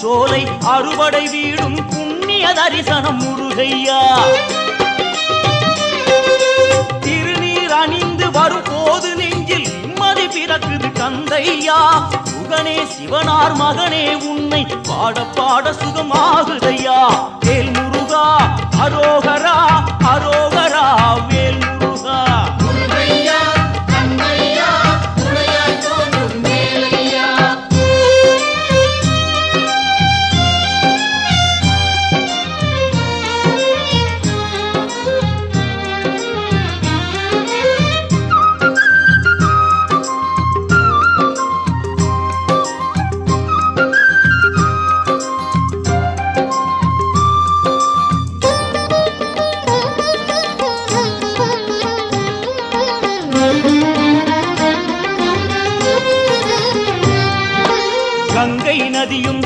சோலை அறுவடை வீடும் புண்ணிய தரிசனம் முருகையா திருநீர் அணிந்து வரும்போது நெஞ்சில் நிம்மதி பிறக்குது கந்தையா சுகனே சிவனார் மகனே உன்னை பாட பாட சுகமாகுதையா. வேல் முருகா அரோகர் கங்கை நதியும்